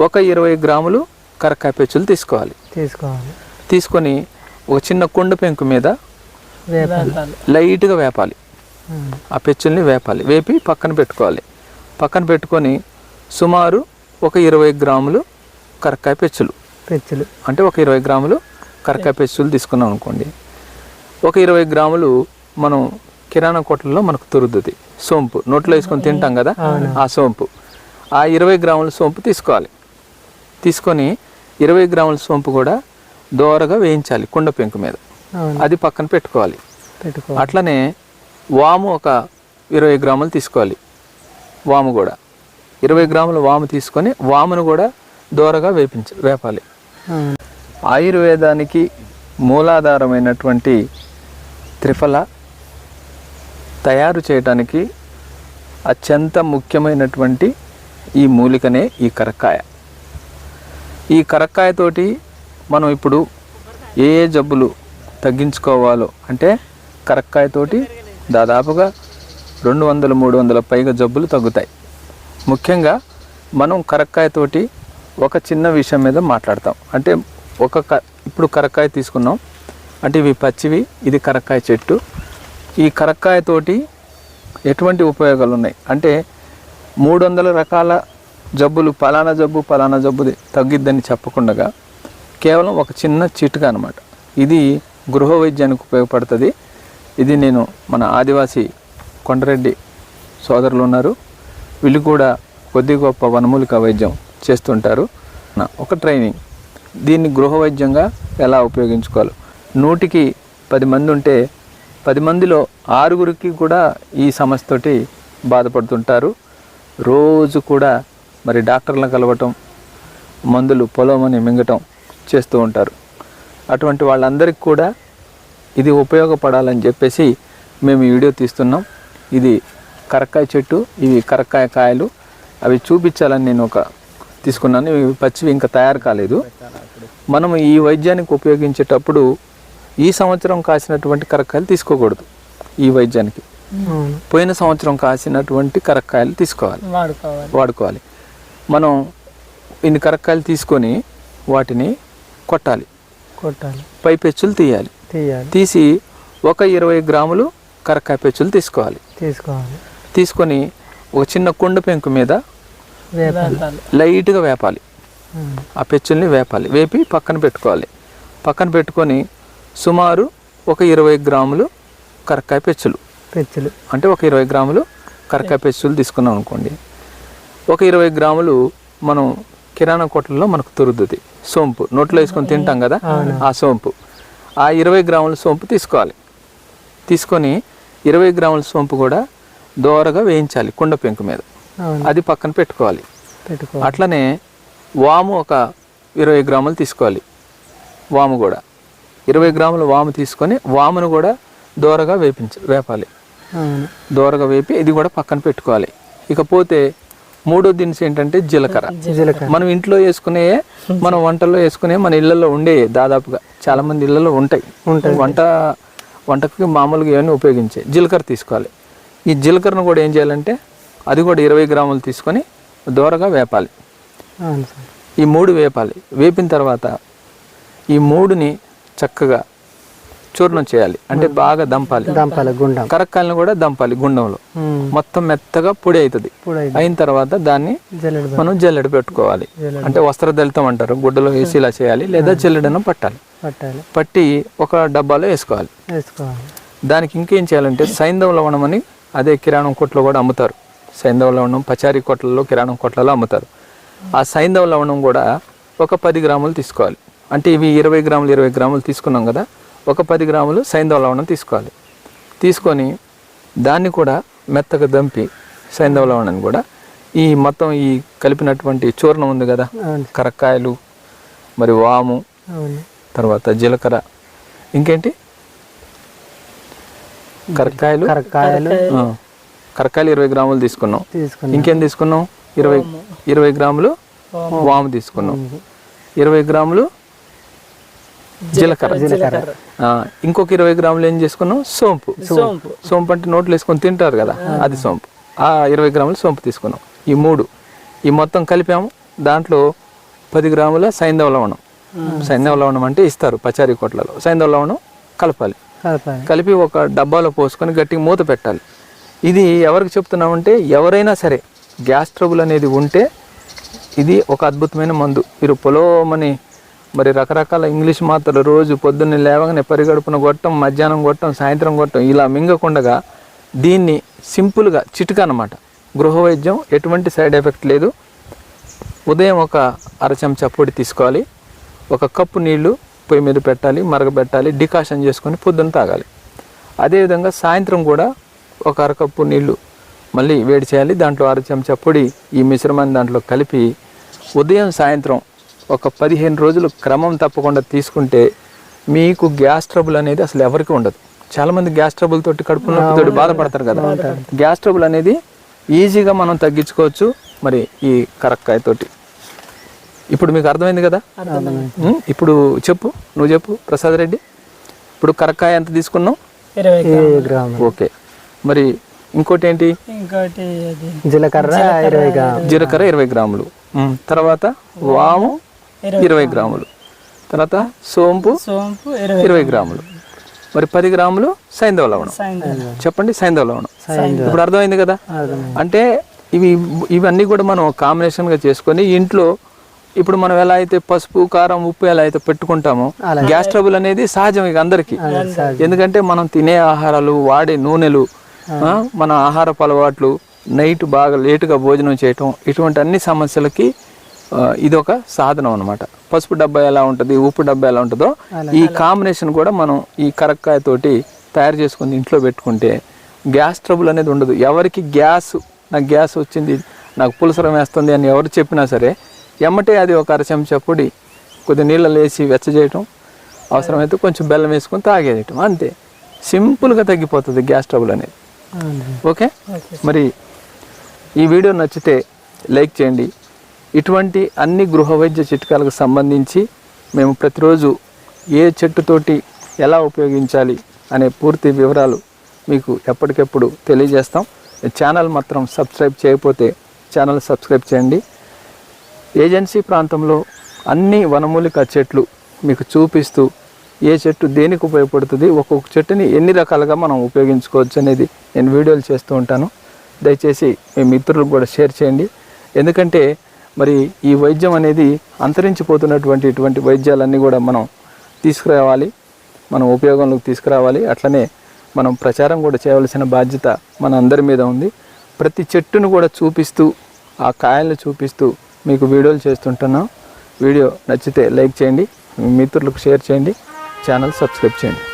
ఒక ఇరవై గ్రాములు కరక్కాయ పెచ్చులు తీసుకోవాలి. తీసుకోవాలి. తీసుకొని ఒక చిన్న కుండ పెంకు మీద లైట్గా వేపాలి. ఆ పెచ్చుల్ని వేపాలి. వేపి పక్కన పెట్టుకోవాలి. పక్కన పెట్టుకొని సుమారు ఒక ఇరవై గ్రాములు కరక్కాయ పెచ్చులు పెచ్చులు అంటే ఒక ఇరవై గ్రాములు కరక్కాయ పెచ్చులు తీసుకున్నాం అనుకోండి. ఒక ఇరవై గ్రాములు మనం కిరాణా కొట్లలో మనకు దొరుకుతుంది. సోంపు. నోట్లో వేసుకొని తింటాం కదా? ఆ సోంపు. ఆ ఇరవై గ్రాముల సోంపు తీసుకోవాలి. తీసుకొని ఇరవై గ్రాముల సోంపు కూడా దోరగా వేయించాలి కుండ పెంకు మీద. అది పక్కన పెట్టుకోవాలి. పెట్టుకోవాలి. అట్లనే వాము ఒక ఇరవై గ్రాములు తీసుకోవాలి. వాము కూడా. ఇరవై గ్రాముల వాము తీసుకొని వామును కూడా దోరగా వేపించ వేపాలి. ఆయుర్వేదానికి మూలాధారమైనటువంటి త్రిఫల తయారు చేయడానికి అత్యంత ముఖ్యమైనటువంటి ఈ మూలికనే ఈ కరక్కాయ. ఈ కరక్కాయతోటి మనం ఇప్పుడు ఏ ఏ జబ్బులు తగ్గించుకోవాలో అంటే కరక్కాయతోటి దాదాపుగా రెండు వందల మూడు వందల పైగా జబ్బులు తగ్గుతాయి. ముఖ్యంగా మనం కరక్కాయతోటి ఒక చిన్న విషయం మీద మాట్లాడతాం. అంటే ఒక క ఇప్పుడు కరక్కాయ తీసుకున్నాం. అంటే ఇవి పచ్చివి ఇది కరక్కాయ చెట్టు. ఈ కరక్కాయతోటి ఎటువంటి ఉపయోగాలు ఉన్నాయి? అంటే మూడు వందల రకాల జబ్బులు పలానా జబ్బు పలానా జబ్బు తగ్గిద్దని చెప్పకుండా కేవలం ఒక చిన్న చిట్కా అనమాట ఇది గృహ వైద్యానికి ఉపయోగపడుతుంది. ఇది నేను మన ఆదివాసి కొండరెడ్డి సోదరులు ఉన్నారు. వీళ్ళు కూడా కొద్ది గొప్ప వనమూలిక వైద్యం చేస్తుంటారు. నా ఒక ట్రైనింగ్. దీన్ని గృహ వైద్యంగా ఎలా ఉపయోగించుకోవాలి? నూటికి పది మంది ఉంటే పది మందిలో ఆరుగురికి కూడా ఈ సమస్యతోటి బాధపడుతుంటారు. రోజు కూడా మరి డాక్టర్లను కలవటం మందులు పొలమని మింగటం చేస్తూ ఉంటారు. అటువంటి వాళ్ళందరికీ కూడా ఇది ఉపయోగపడాలని చెప్పేసి మేము ఈ వీడియో తీస్తున్నాం. ఇది కరక్కాయ చెట్టు ఇవి కరక్కాయ కాయలు. అవి చూపించాలని నేను ఒక తీసుకున్నాను. ఇవి పచ్చివి ఇంకా తయారు కాలేదు. మనం ఈ వైద్యానికి ఉపయోగించేటప్పుడు ఈ సంవత్సరం కాసినటువంటి కరక్కాయలు తీసుకోకూడదు. ఈ వైద్యానికి. పోయిన సంవత్సరం కాసినటువంటి కరక్కాయలు తీసుకోవాలి. వాడుకోవాలి. వాడుకోవాలి. మనం ఇన్ని కరక్కాయలు తీసుకొని వాటిని కొట్టాలి. కొట్టాలి. పై పెచ్చులు తీయాలి. తీయాలి. తీసి ఒక ఇరవై గ్రాములు కరక్కాయ పెచ్చులు తీసుకోవాలి. తీసుకోవాలి. తీసుకొని ఒక చిన్న కుండ పెంకు మీద లైట్గా వేపాలి. ఆ పెచ్చుల్ని వేపాలి. వేపి పక్కన పెట్టుకోవాలి. పక్కన పెట్టుకొని సుమారు ఒక ఇరవై గ్రాములు కరక్కాయ పెచ్చులు. పెచ్చులు. అంటే ఒక ఇరవై గ్రాములు కరక్కాయ పెచ్చులు తీసుకున్నాం అనుకోండి. ఒక ఇరవై గ్రాములు మనం కిరాణా కొట్లలో మనకు దొరుకుతుంది. సోంపు. నోట్లో వేసుకొని తింటాం కదా? ఆ సోంపు. ఆ ఇరవై గ్రాముల సోంపు తీసుకోవాలి. తీసుకొని ఇరవై గ్రాముల సోంపు కూడా దోరగా వేయించాలి కుండ పెంకు మీద. అది పక్కన పెట్టుకోవాలి. అట్లనే వాము ఒక ఇరవై గ్రాములు తీసుకోవాలి. వాము కూడా. ఇరవై గ్రాముల వాము తీసుకొని వామును కూడా దోరగా వేపించ వేపాలి. దోరగా వేపి ఇది కూడా పక్కన పెట్టుకోవాలి. ఇకపోతే మూడో దినుసు ఏంటంటే జీలకర్ర. జీలకర్ర. మనం ఇంట్లో వేసుకునే మనం వంటల్లో వేసుకునే మన ఇళ్ళల్లో ఉండే దాదాపుగా చాలా మంది ఇళ్ళల్లో ఉంటాయి. ఉంటాయి. వంట వంటకి మామూలుగా ఇవన్నీ ఉపయోగించే జీలకర్ర తీసుకోవాలి. ఈ జీలకర్రను కూడా ఏం చేయాలంటే అది కూడా ఇరవై గ్రాములు తీసుకొని దోరగా వేపాలి. ఈ మూడు వేపాలి. వేపిన తర్వాత ఈ మూడుని చక్కగా చూర్ణం చేయాలి. అంటే బాగా దంపాలి. దంపాలి గుండం. కరక్కాయలను కూడా దంపాలి గుండంలో. మొత్తం మెత్తగా పొడి అవుతుంది అయిన తర్వాత దాన్ని మనం జల్లెడ పెట్టుకోవాలి. అంటే వస్త్రదళితం అంటారు. గుడ్డలో వేసి ఇలా చేయాలి లేదా జల్లెడను పట్టాలి. పట్టి ఒక డబ్బాలో వేసుకోవాలి. వేసుకోవాలి. దానికి ఇంకేం చేయాలంటే సైంధవ లవణం అని అదే కిరాణం కొట్లో కూడా అమ్ముతారు. సైంధవ లవణం పచారీ కొట్లలో కిరాణం కొట్లలో అమ్ముతారు. ఆ సైంధవ లవణం కూడా ఒక పది గ్రాములు తీసుకోవాలి. అంటే ఇవి ఇరవై గ్రాములు ఇరవై గ్రాములు తీసుకున్నాం కదా ఒక పది గ్రాములు సైంధవ లవణం తీసుకోవాలి. తీసుకొని దాన్ని కూడా మెత్తగా దంపి సైంధవ లవణాన్ని కూడా ఈ మొత్తం ఈ కలిపినటువంటి చూర్ణం ఉంది కదా కరక్కాయలు మరి వాము అవును. తర్వాత జీలకర్ర ఇంకేంటి? కరక్కాయలు. కరక్కాయలు. ఆ, కరక్కాయలు ఇరవై గ్రాములు తీసుకున్నాం. తీసుకున్నాం. ఇంకేం తీసుకున్నాం? ఇరవై ఇరవై గ్రాములు వాము తీసుకున్నాం. ఇరవై గ్రాములు జీలకర్ర జీలకర్ర. ఇంకొక ఇరవై గ్రాములు ఏం చేసుకున్నాం? సోంపు. సోంపు. అంటే నోట్లు వేసుకొని తింటారు కదా అది సోంపు. ఆ ఇరవై గ్రాములు సోంపు తీసుకున్నాం. ఈ మూడు. ఈ మొత్తం కలిపాము. దాంట్లో పది గ్రాముల సైంధవ లవణం. సైంధవ లవణం అంటే ఇస్తారు పచారీ కొట్లలో. సైంధవ లవణం కలపాలి. కలపాలి. కలిపి ఒక డబ్బాలో పోసుకొని గట్టిగా మూత పెట్టాలి. ఇది ఎవరికి చెప్తున్నామంటే ఎవరైనా సరే గ్యాస్ ట్రబుల్ అనేది ఉంటే ఇది ఒక అద్భుతమైన మందు. మీరు పొలోమని మరి రకరకాల ఇంగ్లీష్ మాత్రలు రోజు పొద్దున్నే లేవగానే పరిగడుపున కొట్టం మధ్యాహ్నం కొట్టం సాయంత్రం కొట్టం ఇలా మింగకుండగా దీన్ని సింపుల్గా చిటిక అనమాట గృహ వైద్యం ఎటువంటి సైడ్ ఎఫెక్ట్ లేదు. ఉదయం ఒక అరచెంచా పొడి తీసుకోవాలి. ఒక కప్పు నీళ్ళు పొయ్యి మీద పెట్టాలి మరగబెట్టాలి డికాషన్ చేసుకొని పొద్దున్న తాగాలి. అదేవిధంగా సాయంత్రం కూడా ఒక అరకప్పు నీళ్ళు మళ్ళీ వేడి చేయాలి. దాంట్లో అర చెంచా పొడి ఈ మిశ్రమాన్ని దాంట్లో కలిపి ఉదయం సాయంత్రం ఒక పదిహేను రోజులు క్రమం తప్పకుండా తీసుకుంటే మీకు గ్యాస్ ట్రబుల్ అనేది అసలు ఎవరికి ఉండదు. చాలామంది గ్యాస్ ట్రబుల్ తోటి కడుపు నొప్పితోటి బాధపడతారు కదా. గ్యాస్ ట్రబుల్ అనేది ఈజీగా మనం తగ్గించుకోవచ్చు. మరి ఈ కరక్కాయ తోటి. ఇప్పుడు మీకు అర్థమైంది కదా? ఇప్పుడు చెప్పు. నువ్వు చెప్పు. ప్రసాద్ రెడ్డి. ఇప్పుడు కరక్కాయ ఎంత తీసుకున్నావు? ఓకే. మరి ఇంకోటి ఏంటి? ఇంకోటి జీలకర్ర ఇరవై గ్రాములు. జీలకర్ర ఇరవై గ్రాములు. తర్వాత వాము ఇరవై గ్రాములు. తర్వాత సోంపు సోంపు ఇరవై గ్రాములు. మరి పది గ్రాములు సైంధవ లవణం. చెప్పండి సైంధవ లవణం. ఇప్పుడు అర్థమైంది కదా. అంటే ఇవి ఇవన్నీ కూడా మనం కాంబినేషన్గా చేసుకొని ఇంట్లో ఇప్పుడు మనం ఎలా అయితే పసుపు కారం ఉప్పు ఎలా అయితే పెట్టుకుంటామో గ్యాస్ ట్రబుల్ అనేది సహజం ఇక అందరికీ. ఎందుకంటే మనం తినే ఆహారాలు వాడే నూనెలు మన ఆహారపు అలవాట్లు నైట్ బాగా లేటుగా భోజనం చేయటం ఇటువంటి అన్ని సమస్యలకి ఇది ఒక సాధనం అనమాట పసుపు డబ్బా ఎలా ఉంటుంది ఉప్పు డబ్బా ఎలా ఉంటుందో ఈ కాంబినేషన్ కూడా మనం ఈ కరక్కాయ తోటి తయారు చేసుకుని ఇంట్లో పెట్టుకుంటే గ్యాస్ ట్రబుల్ అనేది ఉండదు. ఎవరికి గ్యాస్ నాకు గ్యాస్ వచ్చింది నాకు పులసరం వేస్తుంది అని ఎవరు చెప్పినా సరే ఎమ్మటే అది ఒక అర చెంచా పొడి కొద్ది నీళ్ళలో వేసి వెచ్చజేయటం అవసరమైతే కొంచెం బెల్లం వేసుకొని తాగేయటం అంతే. సింపుల్గా తగ్గిపోతుంది గ్యాస్ ట్రబుల్ అనేది. ఓకే? మరి ఈ వీడియో నచ్చితే లైక్ చేయండి ఇటువంటి అన్ని గృహ వైద్య చిట్కాలకు సంబంధించి మేము ప్రతిరోజు ఏ చెట్టుతోటి ఎలా ఉపయోగించాలి అనే పూర్తి వివరాలు మీకు ఎప్పటికెప్పుడు తెలియజేస్తాం. ఛానల్ మాత్రం సబ్స్క్రైబ్ చేయకపోతే ఛానల్ సబ్స్క్రైబ్ చేయండి. ఏజెన్సీ ప్రాంతంలో అన్ని వనమూలిక చెట్లు మీకు చూపిస్తూ ఏ చెట్టు దేనికి ఉపయోగపడుతుంది ఒక్కొక్క చెట్టుని ఎన్ని రకాలుగా మనం ఉపయోగించుకోవచ్చు అనేది నేను వీడియోలు చేస్తూ ఉంటాను. దయచేసి మీ మిత్రులకు కూడా షేర్ చేయండి. ఎందుకంటే మరి ఈ వైద్యం అనేది అంతరించిపోతున్నటువంటి ఇటువంటి వైద్యాలన్నీ కూడా మనం తీసుకురావాలి మనం ఉపయోగంలోకి తీసుకురావాలి. అట్లనే మనం ప్రచారం కూడా చేయవలసిన బాధ్యత మన అందరి మీద ఉంది. ప్రతి చెట్టును కూడా చూపిస్తూ ఆ కాయలను చూపిస్తూ మీకు వీడియోలు చేస్తుంటున్నాం. వీడియో నచ్చితే లైక్ చేయండి మీ మిత్రులకు షేర్ చేయండి ఛానల్ సబ్స్క్రైబ్ చేయండి.